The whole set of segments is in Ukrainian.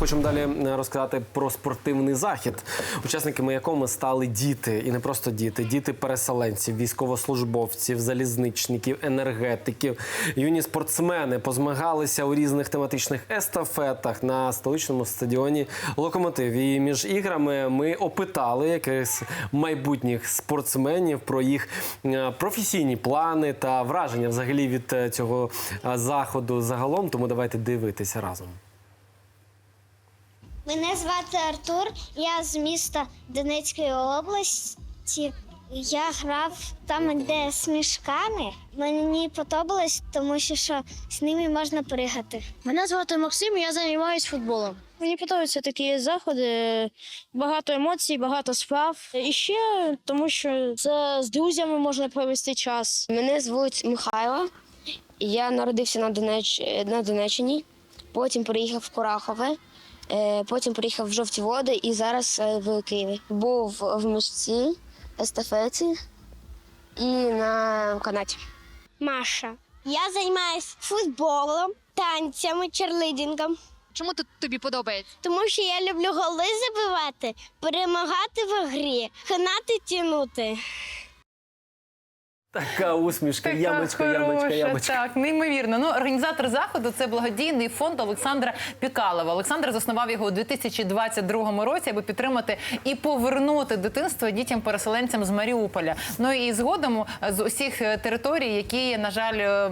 Хочемо далі е, розказати про спортивний захід, учасниками якого стали діти, і не просто діти, діти переселенців, військовослужбовців, залізничників, енергетиків. Юні спортсмени позмагалися у різних тематичних естафетах на столичному стадіоні Локомотив. І між іграми ми опитали якихось майбутніх спортсменів про їх е, професійні плани та враження взагалі від е, цього заходу загалом. Тому давайте дивитися разом. Мене звати Артур, я з міста Донецької області. Я грав там, де з мішками. Мені подобалось, тому що, що з ними можна пригати. Мене звати Максим, я займаюся футболом. Мені подобаються такі заходи, багато емоцій, багато справ. І ще тому, що це з друзями можна провести час. Мене звуть Михайло. Я народився на, Донеч... на Донеччині, потім переїхав в Курахове, потім приїхав в Жовті Води і зараз е, в Києві. Був в мішці, естафеті і на канаті. Маша. Я займаюся футболом, танцями, черлидінгом. Чому тут тобі подобається? Тому що я люблю голи забивати, перемагати в грі, ханати тянути. Така усмішка, Така ямочка, ямочка, хороша, ямочка. Так, неймовірно. Ну, організатор заходу це благодійний фонд Олександра Пікалова. Олександр заснував його у 2022 році, аби підтримати і повернути дитинство дітям-переселенцям з Маріуполя. Ну і згодом з усіх е, територій, які, на жаль, е,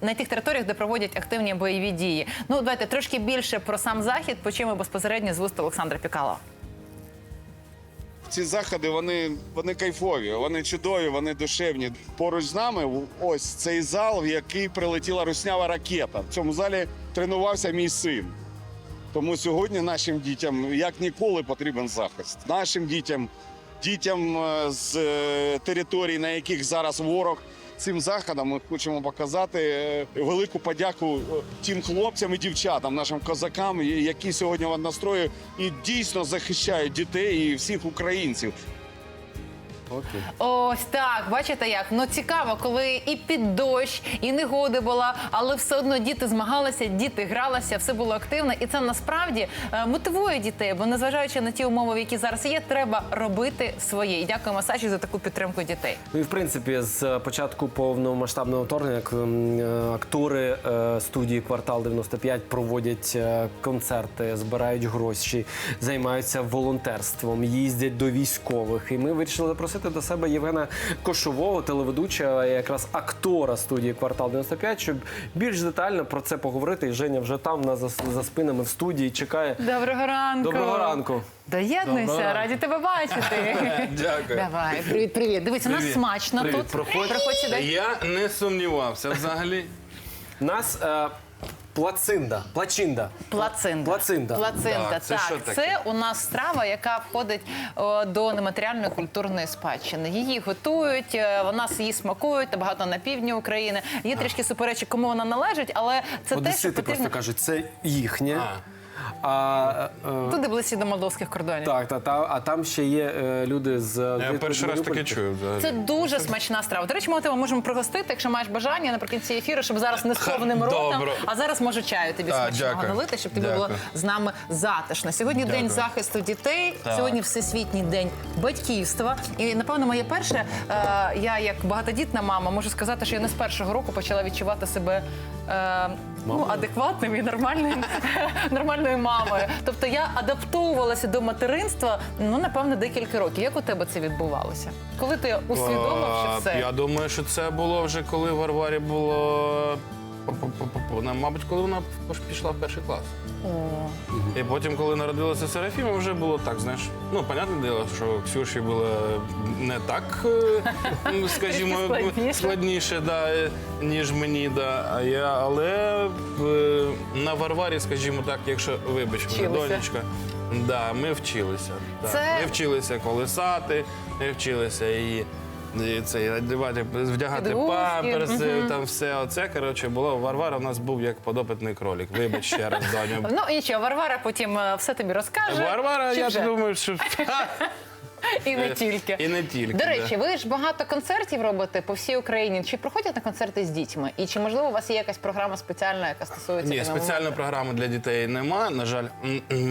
на тих територіях, де проводять активні бойові дії. Ну, давайте трошки більше про сам захід почуємо безпосередньо з вуст Олександра Пікалова. Ці заходи вони, вони кайфові, вони чудові, вони душевні. Поруч з нами ось цей зал, в який прилетіла руснява ракета. В цьому залі тренувався мій син. Тому сьогодні нашим дітям як ніколи потрібен захист. Нашим дітям, дітям е, з е, територій, на яких зараз ворог. Цим заходом ми хочемо показати е, велику подяку е, тим хлопцям і дівчатам, нашим козакам, які сьогодні в настрої і дійсно захищають дітей і всіх українців. Окей. Ось так, бачите як? Ну цікаво, коли і під дощ, і негоди була, але все одно діти змагалися, діти гралися, все було активно, і це насправді е, мотивує дітей, бо незважаючи на ті умови, які зараз є, треба робити своє. І дякуємо Саші за таку підтримку дітей. Ну і в принципі, з початку повномасштабного вторгнення м, е, актори е, студії Квартал 95 проводять е, концерти, збирають гроші, займаються волонтерством, їздять до військових. І ми вирішили запросити до себе Євгена Кошового, телеведучого, якраз актора студії Квартал 95, щоб більш детально про це поговорити. І Женя вже там у нас за, за спинами в студії чекає. Доброго ранку. Доброго ранку. Доєднуйся, раді тебе бачити. Дякую. Давай, привіт, привіт. Дивись, у нас Привіт. смачно Привіт, тут. проходь. Проходь сюди. Я не сумнівався взагалі. Нас е, плацинда, плачинда. Плацинда. Плацинда. Плацинда, Так, це так. що таке? Це у нас страва, яка входить о, до нематеріальної культурної спадщини. Її готують, е, вона її смакують та багато на півдні України. Є трішки суперечі, кому вона належить, але це те, що Одесити потрібно просто кажуть, це їхнє. А. А, е, туди близько до молдовських кордонів. так, та, та, а там ще є е, люди з Я перший раз таке чую. взагалі. Це дуже смачна страва. До речі, ми тебе можемо пригостити, якщо маєш бажання наприкінці ефіру, щоб зараз не з повним ротом, Добре. а зараз можу чаю тобі Так, смачного дякую. налити, щоб тобі було з нами затишно. Сьогодні день захисту дітей, сьогодні всесвітній день батьківства. І напевно, моє перше, е, я як багатодітна мама можу сказати, що я не з першого року почала відчувати себе. Е, Ну, адекватним і нормальним, нормальною мамою. Тобто я адаптовувалася до материнства, ну, напевно, декілька років. Як у тебе це відбувалося? Коли ти усвідомив, що все? Я думаю, що це було вже коли Варварі було. Вона, Мабуть, коли вона пішла в перший клас. І потім, коли народилася Серафіма, вже було так, знаєш. Ну, понятне діло, що Ксюші було не так, скажімо, складніше. складніше, да, ніж мені. Да. А я, але на Варварі, скажімо так, якщо вибач донечка, да, ми вчилися. Да. Це- Ми вчилися колесати, ми вчилися її І це, одягати, вдягати Підгузки, памперси, мгм. там все оце. Коротше, було Варвара у нас був як подопитний кролик. Вибач ще раз, Доню. Ну і що, Варвара потім е, все тобі розкаже. Варвара, Чи я вже? думаю, що і не тільки. і не тільки. До речі, ви ж багато концертів робите по всій Україні. Чи приходять на концерти з дітьми? І чи можливо у вас є якась програма спеціальна, яка стосується Ні, спеціальної програми для дітей нема. На жаль,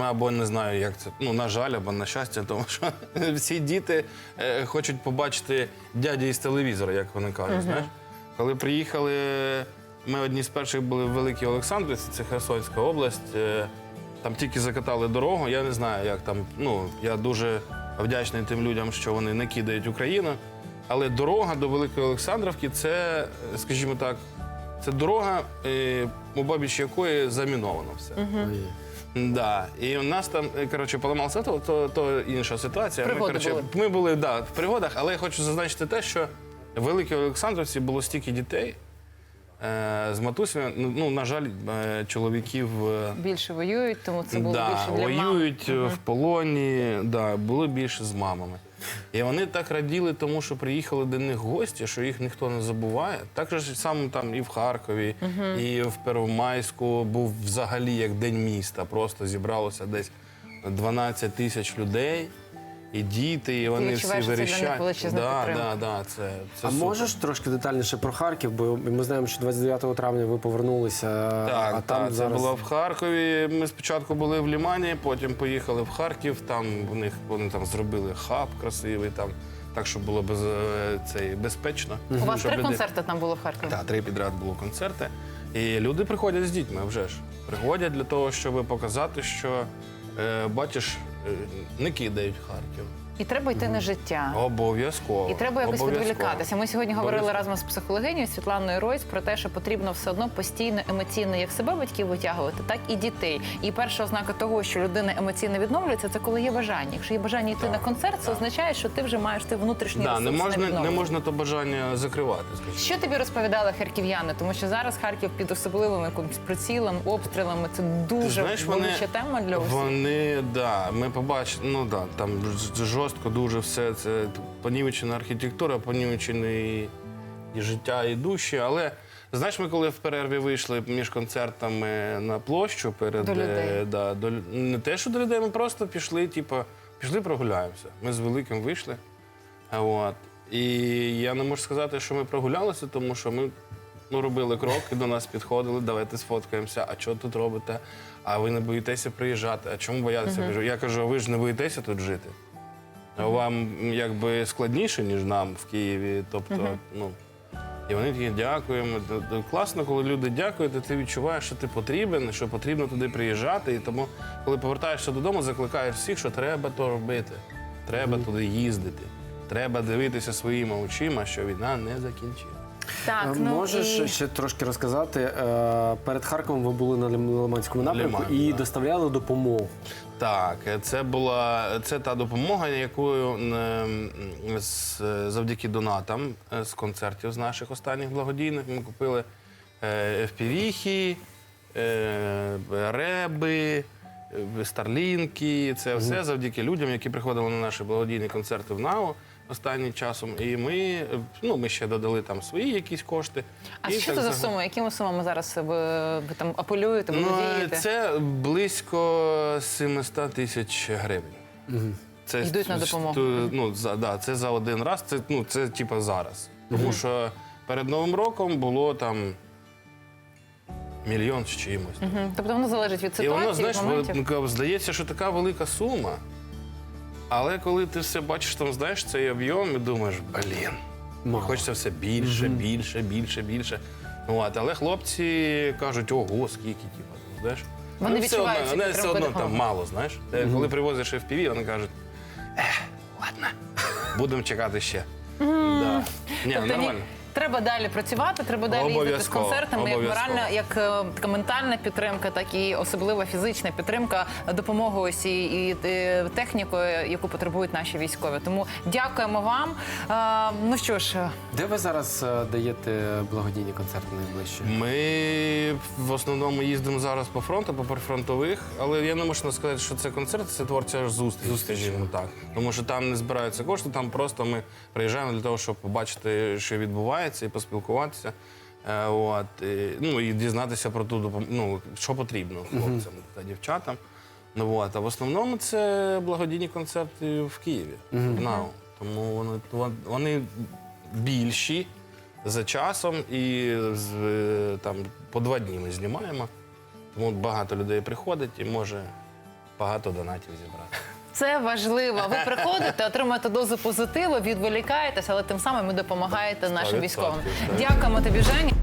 або не знаю, як це. Ну, на жаль, або на щастя, тому що всі діти е, хочуть побачити дядю із телевізора, як вони кажуть. Знаєш? Коли приїхали, ми одні з перших були в Великій Олександрівці, це Херсонська область. е, Там тільки закатали дорогу. Я не знаю, як там. Ну, я дуже вдячний тим людям, що вони не кидають Україну. Але дорога до Великої Олександрівки це, е, скажімо так, це дорога, е, у бабіч якої заміновано все. Да. І у нас там, е, коротше, поламався то, то, то інша ситуація. Пригоди ми, коротше, були. ми були да, в пригодах, але я хочу зазначити те, що в Великій Олександрівці було стільки дітей е, з матусями. Ну, ну, на жаль, е, чоловіків. е, Більше воюють, тому це було да, більше для воюють е, в полоні, да, було більше з мамами. І вони так раділи, тому що приїхали до них гості, що їх ніхто не забуває. Так же ж саме там і в Харкові, і в Первомайську був взагалі як день міста. Просто зібралося десь 12 тисяч людей. І діти, і вони всі відчуваєш, це для них величезна да, підтримка. да, да, це, це А супер. можеш трошки детальніше про Харків? Бо ми знаємо, що 29 травня ви повернулися, Так, а там так, зараз це було в Харкові. Ми спочатку були в Лімані, потім поїхали в Харків. Там у них вони там зробили хаб красивий, там так, щоб було без е, цей безпечно. У вас Щоб три люди- концерти там було в Харкові? Так, три підряд було концерти. І люди приходять з дітьми вже ж. Приходять для того, щоб показати, що е, бачиш, не кидають Харків. І треба йти на життя. Обов'язково. І треба якось Обов'язково. відволікатися. Ми сьогодні говорили разом з психологинею Світланою Ройс про те, що потрібно все одно постійно емоційно як себе батьків витягувати, так і дітей. І перша ознака того, що людина емоційно відновлюється, це коли є бажання. Якщо є бажання йти Так, на концерт, це так. означає, що ти вже маєш ти внутрішній Да, ресурс не на можна, не можна то бажання закривати. Скажімо. Що тобі розповідали харків'яни? Тому що зараз Харків під особливим якимось прицілом, обстрілами. Це дуже знаєш, вони, тема для усіх. Вони, да, ми побачили, ну да, там ж- жорстко дуже все це понівечена архітектура, понівечені і життя, і душі. Але знаєш, ми коли в перерві вийшли між концертами на площу перед До людей. е, да, до, не те, що до людей, ми просто пішли, типу, пішли прогуляємося. Ми з великим вийшли. А От. І я не можу сказати, що ми прогулялися, тому що ми ну, робили крок і до нас підходили, давайте сфоткаємося. А що тут робите? А ви не боїтеся приїжджати? А чому боятися приїжджати? Я кажу, а ви ж не боїтеся тут жити? Вам якби складніше, ніж нам в Києві. Тобто, ну. І вони такі дякуємо. Класно, коли люди дякують, і ти відчуваєш, що ти потрібен, що потрібно туди приїжджати. І тому, коли повертаєшся додому, закликаєш всіх, що треба то робити. Треба туди їздити. Треба дивитися своїми очима, що війна не закінчилася. Так, Е, ну, Можеш і... ще трошки розказати. е, Перед Харковом ви були на Лиманському напрямку Лимані, і да. доставляли допомогу. Так, е, це була це та допомога, якою м, з- завдяки донатам е, з концертів з наших останніх благодійних ми купили е, FPV-хи, е, реби, е, старлінки. Це все завдяки людям, які приходили на наші благодійні концерти в НАУ останнім часом. І ми, е, ну, ми ще додали там свої якісь кошти. А І що це за суми? Якими сумами зараз ви, ви там апелюєте, Ну, володієте? це близько 700 тисяч гривень. Це Йдуть на допомогу. Ну, за, да, це за один раз, це, ну, це типа зараз. Тому що перед Новим роком було там мільйон з чимось. Мгм. Тобто воно залежить від І воно, знаєш, моментів. ну, здається, що така велика сума. Але коли ти все бачиш, там знаєш цей об'єм і думаєш, блін, Мало. хочеться все більше, більше, більше, більше. Ну, От, але хлопці кажуть, ого, скільки, типу, знаєш. Вони Ну, все відчувають одно, вони все одно там допомоги. мало, знаєш. Е, Коли привозиш FPV, вони кажуть, ех, ладно, будемо чекати ще. Да. Ні, Тобто ні- нормально. Треба далі працювати, треба далі їздити з Обов'язково, концертами, як моральна, як е, така ментальна підтримка, так і особлива фізична підтримка, допомога ось і, і е, технікою, яку потребують наші військові. Тому дякуємо вам. Е, ну що ж, Де ви зараз даєте благодійні концерти найближче? Ми в основному їздимо зараз по фронту, по прифронтових, але я не можу сказати, що це концерт, це творча зустріч, скажімо так. Тому що там не збираються кошти, там просто ми приїжджаємо для того, щоб побачити, що відбувається, і поспілкуватися. Е, От, і, ну, і дізнатися про ту допом- ну, що потрібно хлопцям та дівчатам. Ну, от. А в основному це благодійні концерти в Києві, в НАУ. Тому вони, вони більші за часом і е, там по два дні ми знімаємо. Тому багато людей приходить і може багато донатів зібрати. Це важливо. Ви приходите, отримуєте дозу позитиву, відволікаєтесь, але тим самим ви допомагаєте нашим військовим. Дякуємо тобі, Жені.